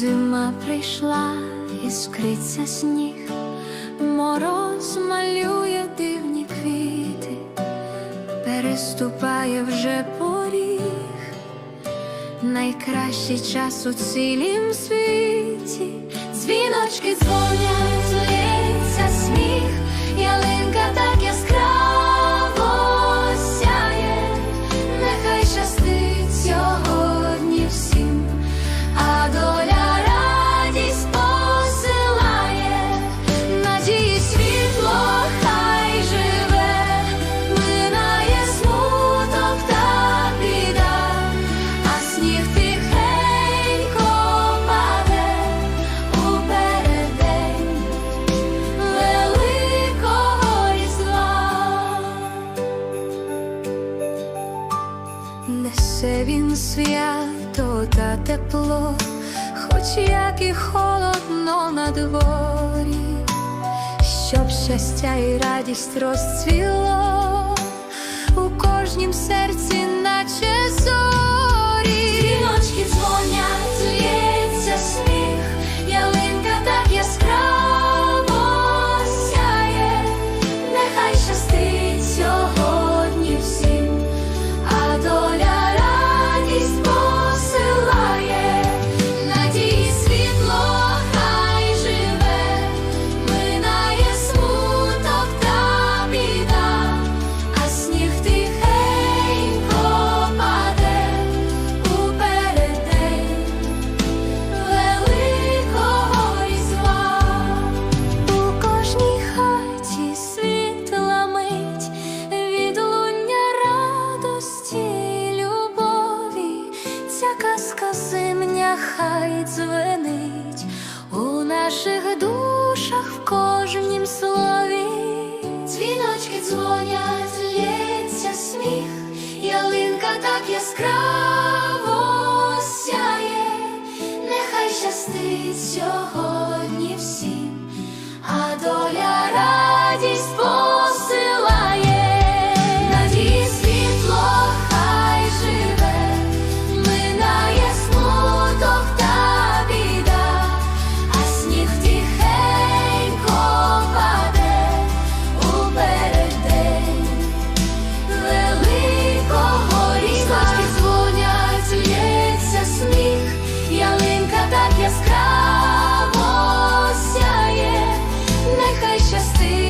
Зима прийшла іскриться сніг, мороз малює дивні квіти, переступає вже поріг, найкращий час у цілім світі, дзвіночки дзвонять. Це він свято та тепло, хоч як і холодно на дворі, щоб щастя і радість розцвіло у кожнім серці. 바닥 так яскраво.